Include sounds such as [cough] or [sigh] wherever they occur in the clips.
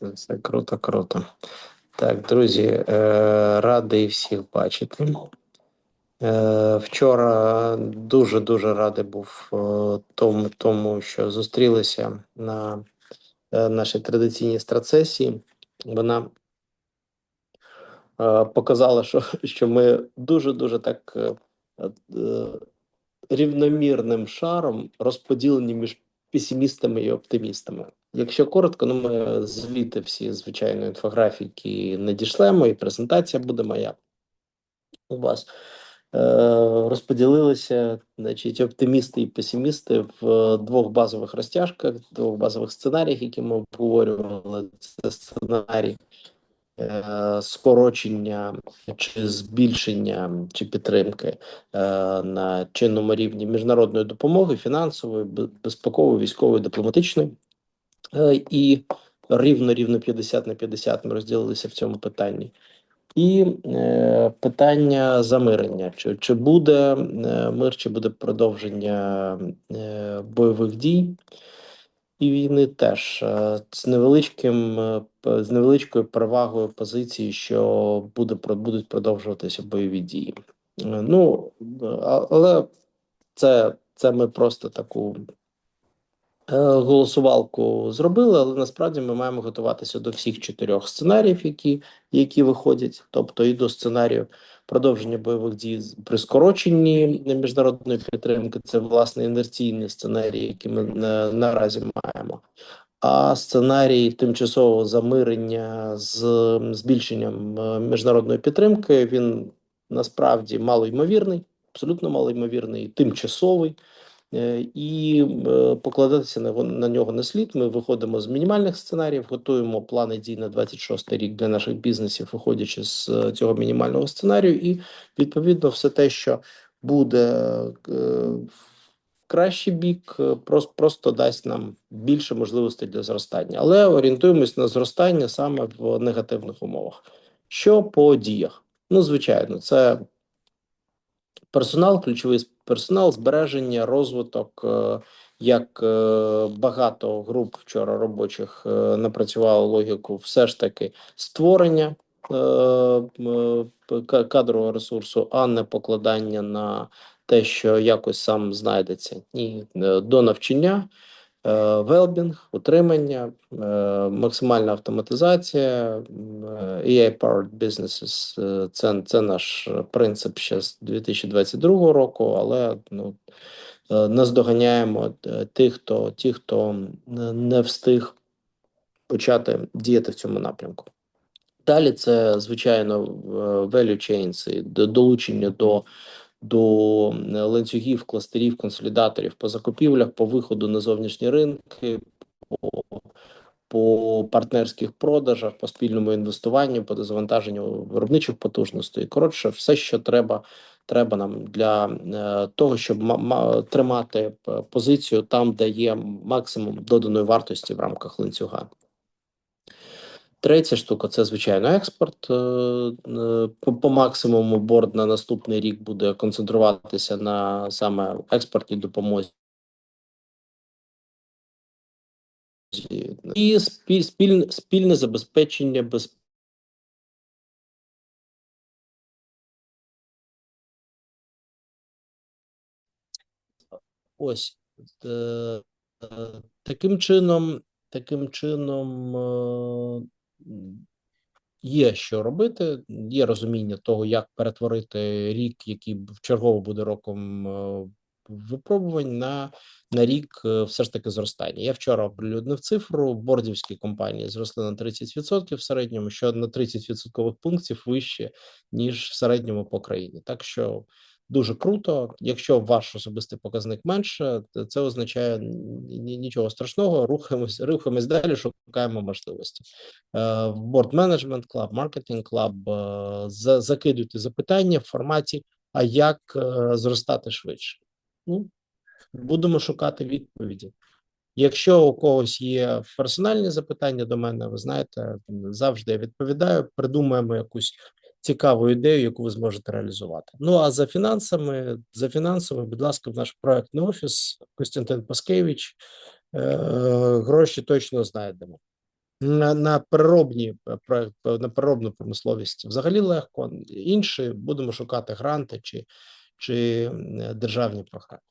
Це, це круто, круто. Так, друзі, е, радий всіх бачити. Е, Вчора дуже-дуже радий був е, тому, тому, що зустрілися на нашій традиційній страцесії. Вона показала, що, що ми дуже-дуже так е, е, рівномірним шаром розподілені між песимістами і оптимістами. Якщо коротко, ну ми звіти всі звичайно інфографіки надішлемо, і презентація буде моя у вас. Е, розподілилися, значить, оптимісти і песимісти в двох базових розтяжках, двох базових сценаріях, які ми обговорювали. Це сценарій е, скорочення чи збільшення чи підтримки е, на чинному рівні міжнародної допомоги, фінансової, безпекової, військової, дипломатичної. І рівно рівно 50 на 50 ми розділилися в цьому питанні. І е, питання замирення: чи чи буде е, мир, чи буде продовження е, бойових дій і війни теж е, з невеличким е, з невеличкою перевагою позиції, що буде будуть продовжуватися бойові дії. Е, ну але це, це ми просто таку голосувалку зробили, але насправді ми маємо готуватися до всіх чотирьох сценаріїв, які які виходять, тобто і до сценарію продовження бойових дій при скороченні міжнародної підтримки. Це власне інерційний сценарій, який ми на, наразі маємо. А сценарій тимчасового замирення з збільшенням е, міжнародної підтримки він насправді малоймовірний, абсолютно малоймовірний, тимчасовий. Е, і е, покладатися на нього не слід. Ми виходимо з мінімальних сценаріїв, готуємо плани дій на 26 рік для наших бізнесів, виходячи з е, цього мінімального сценарію, і відповідно все те, що буде в кращий бік, просто дасть нам більше можливостей для зростання, але орієнтуємось на зростання саме в негативних умовах. Що по діях? Ну, звичайно, це персонал, ключовий персонал, збереження, розвиток. Е, як е, багато груп вчора робочих е, напрацювало логіку, все ж таки створення кадрового ресурсу, а не покладання на те, що якось сам знайдеться, ні до навчання. Велбінг, утримання, максимальна автоматизація, AI-powered businesses – це це наш принцип ще з 2022 року, але ну, наздоганяємо тих, хто ті, хто не встиг почати діяти в цьому напрямку. Далі це звичайно value chains і долучення до до е, ланцюгів, кластерів, консолідаторів по закупівлях, по виходу на зовнішні ринки, по по партнерських продажах, по спільному інвестуванню, по дозавантаженню виробничих потужностей. Коротше, все, що треба треба нам для е, того, щоб тримати позицію там, де є максимум доданої вартості в рамках ланцюга. Третя штука це звичайно експорт. Е, е, по, по максимуму борд на наступний рік буде концентруватися на саме експортній допомозі. І спіль, спіль, спільне забезпечення без. Ось е, таким чином, таким чином Є що робити, є розуміння того, як перетворити рік, який чергово буде роком е, випробувань, на на рік е, все ж таки зростання. Я вчора оприлюднив цифру. Бордівські компанії зросли на 30% в середньому, що на 30% пунктів вище ніж в середньому по країні. Так що дуже круто. Якщо ваш особистий показник менше, то це означає нічого страшного. Рухаємось, рухаємось далі, шукаємо можливості. Management Club, Marketing Club е, закидуйте запитання в форматі: а як е, зростати швидше? Ну будемо шукати відповіді. Якщо у когось є персональні запитання до мене, ви знаєте, завжди я відповідаю. Придумаємо якусь цікаву ідею, яку ви зможете реалізувати. Ну а за фінансами, за фінансами, будь ласка, в наш проектний офіс Костянтин Паскевич. Е, гроші точно знайдемо. на, на переробні е, про- на переробну промисловість взагалі легко. Інші будемо шукати гранти чи, чи е, державні програми.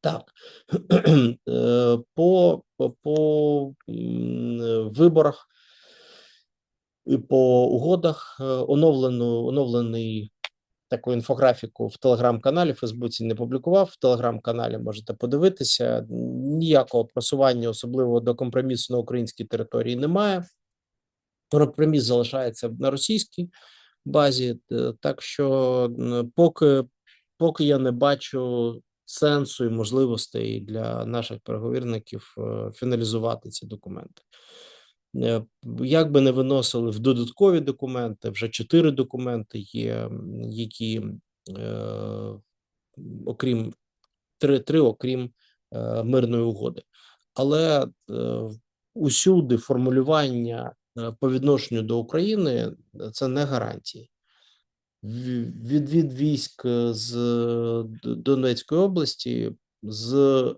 Так, [clears throat] Е, по, по, по е, виборах і по угодах е, оновлену, оновлений таку інфографіку в телеграм-каналі. Фейсбуці не публікував. В телеграм-каналі можете подивитися. Ніякого просування, особливо до компромісу на українській території, немає. Компроміс залишається на російській базі, е, так що поки, поки я не бачу сенсу і можливостей для наших переговірників е, фіналізувати ці документи. Е, Як би не виносили в додаткові документи, вже чотири документи є, які, е, окрім три, три окрім е, мирної угоди. Але усюди формулювання по відношенню до України це не гарантії. Відвід військ з Донецької області з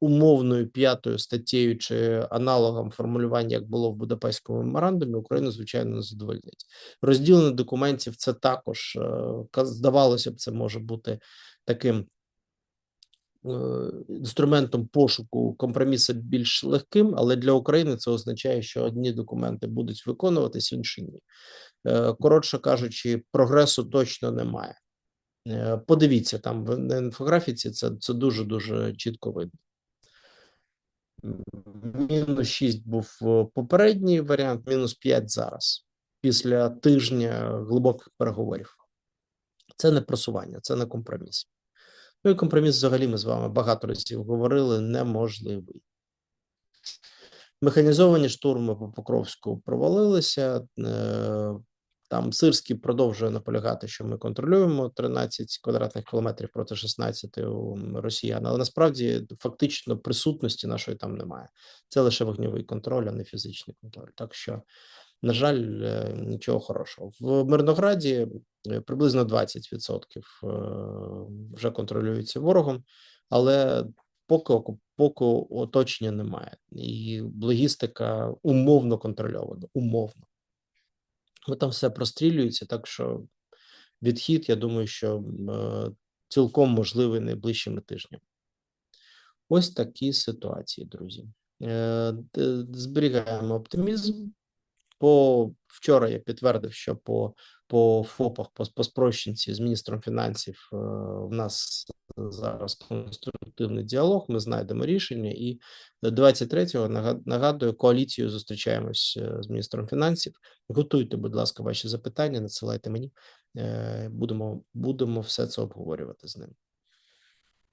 умовною п'ятою статтєю чи аналогом формулювання, як було в Будапештському меморандумі, Україну звичайно не задовольнить. Розділення документів це також е, здавалося б, це може бути таким е, інструментом пошуку компромісу більш легким, але для України це означає, що одні документи будуть виконуватись, інші ні. Е, Коротше кажучи, прогресу точно немає. Е, Подивіться там в інфографіці, це, це дуже дуже чітко видно. Мінус 6 був е, попередній варіант, мінус 5 зараз, після тижня глибоких переговорів. Це не просування, це не компроміс. Ну і компроміс взагалі ми з вами багато разів говорили, неможливий. Механізовані штурми по Покровську провалилися. Там Сирський продовжує наполягати, що ми контролюємо 13 квадратних кілометрів проти 16 у росіян, але насправді фактично присутності нашої там немає. Це лише вогневий контроль, а не фізичний контроль. Так що, на жаль, е, нічого хорошого. В Мирнограді е, приблизно 20% е, вже контролюються ворогом, але поки поки оточення немає, і логістика умовно контрольована. Умовно. Бо там все прострілюється, так що відхід, я думаю, що е, цілком можливий найближчими тижнями. Ось такі ситуації, друзі. Е, Зберігаємо оптимізм. По вчора я підтвердив, що по, по ФОПах, по, по спрощенці з міністром фінансів е, в нас зараз конструктивний діалог. Ми знайдемо рішення, і 23-го нагадую, коаліцію зустрічаємось е, з міністром фінансів. Готуйте, будь ласка, ваші запитання, надсилайте мені. Е, Будемо, будемо все це обговорювати з ним.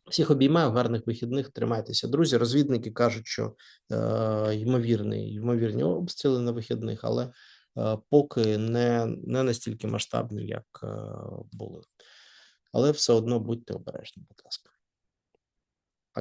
Всіх обіймаю, гарних вихідних. Тримайтеся, друзі. Розвідники кажуть, що е, ймовірний, ймовірні обстріли на вихідних, але поки не, не настільки масштабні, як е, були. Але все одно будьте обережні, будь ласка.